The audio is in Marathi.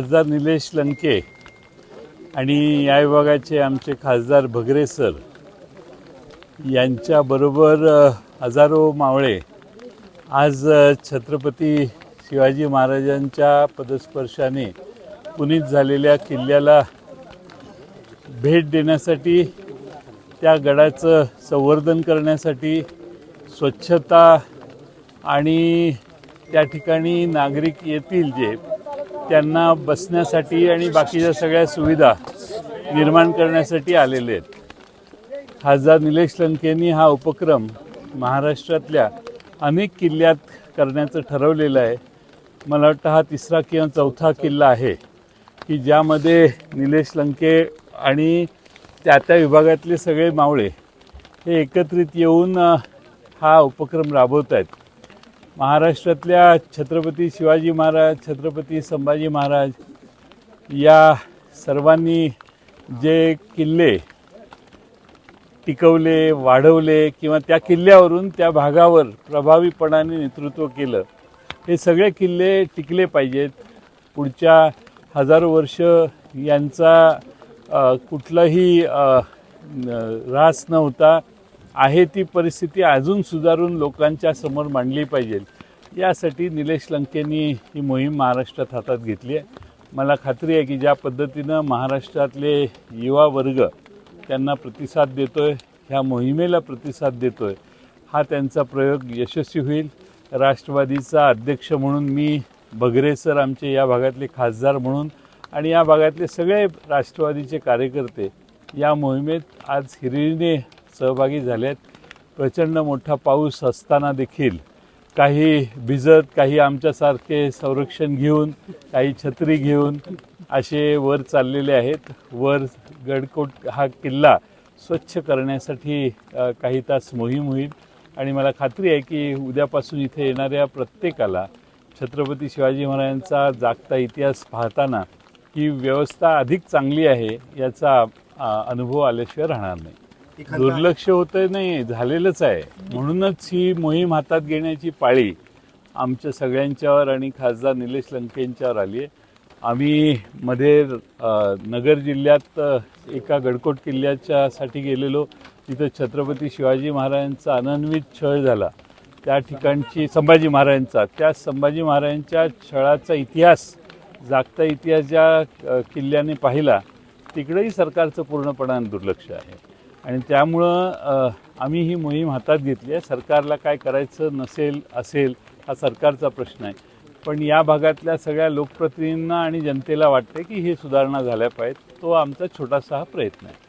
खासदार निलेश लंके आणि या विभागाचे आमचे खासदार भगरे सर यांच्याबरोबर हजारो मावळे आज छत्रपती शिवाजी महाराजांच्या पदस्पर्शाने पुनीत झालेल्या किल्ल्याला भेट देण्यासाठी त्या गडाचं संवर्धन करण्यासाठी स्वच्छता आणि त्या ठिकाणी नागरिक येतील जे त्यांना बसण्यासाठी आणि बाकीच्या सगळ्या सुविधा निर्माण करण्यासाठी आलेले आहेत. खासदार निलेश लंकेंनी हा उपक्रम महाराष्ट्रातल्या अनेक किल्ल्यात करण्याचं ठरवलेलं आहे. मला वाटतं हा तिसरा किंवा चौथा किल्ला आहे की ज्यामध्ये निलेश लंके आणि त्या त्या विभागातले सगळे मावळे हे एकत्रित येऊन हा उपक्रम राबवत आहेत. महाराष्ट्रातल्या छत्रपती शिवाजी महाराज छत्रपती संभाजी महाराज या सर्वांनी जे किल्ले टिकवले वाढवले किंवा त्या किल्ल्यावरून त्या भागावर प्रभावीपणाने नेतृत्व केलं हे सगळे किल्ले टिकले पाहिजेत. पुढच्या हजारो वर्ष यांचा कुठलाही ऱ्हास न होता आहे ती परिस्थिती अजून सुधारून लोकांच्या समोर मांडली पाहिजे. यासाठी निलेश लंकेंनी ही मोहीम महाराष्ट्रात हातात घेतली आहे. मला खात्री आहे की ज्या पद्धतीनं महाराष्ट्रातले युवा वर्ग त्यांना प्रतिसाद देतो आहे ह्या मोहिमेला प्रतिसाद देतो आहे हा त्यांचा प्रयोग यशस्वी होईल. राष्ट्रवादीचा अध्यक्ष म्हणून मी बगरे सर आमचे या भागातले खासदार म्हणून आणि या भागातले सगळे राष्ट्रवादीचे कार्यकर्ते या मोहिमेत आज हिरिरीने सहभागी झाले आहेत प्रचंड मोठा पाऊस असताना देखील काही भिजत काही आमच्यासारखे संरक्षण घेऊन काही छत्री घेऊन असे वर चाललेले आहेत. वर गडकोट हा किल्ला स्वच्छ करण्यासाठी काही तास मोहीम होईल. आणि मला खात्री आहे की उद्यापासून इथे येणाऱ्या प्रत्येकाला छत्रपती शिवाजी महाराजांचा जागता इतिहास पाहताना ही व्यवस्था अधिक चांगली आहे याचा अनुभव आल्याशिवाय राहणार नाही. दुर्लक्ष होतंय नाही झालेलंच आहे. म्हणूनच ही मोहीम हातात घेण्याची पाळी आमच्या सगळ्यांच्यावर आणि खासदार निलेश लंकेंच्यावर आली आहे. आम्ही मध्ये नगर जिल्ह्यात एका गडकोट किल्ल्याच्यासाठी गेलेलो. तिथं छत्रपती शिवाजी महाराजांचा अनन्वित छळ झाला. त्या ठिकाणची संभाजी महाराजांचा त्या संभाजी महाराजांच्या छळाचा इतिहास जागता इतिहास ज्या किल्ल्याने पाहिला तिकडेही सरकारचं पूर्णपणाने दुर्लक्ष आहे. आणि त्यामुळं आम्ही ही मोहीम हातात घेतली आहे. सरकारला काय करायचं नसेल असेल हा सरकारचा प्रश्न आहे. पण या भागातल्या सगळ्या लोकप्रतिनिधींना आणि जनतेला वाटते की हे सुधारणा झाल्या पाहिजेत. तो आमचा छोटासा हा प्रयत्न आहे.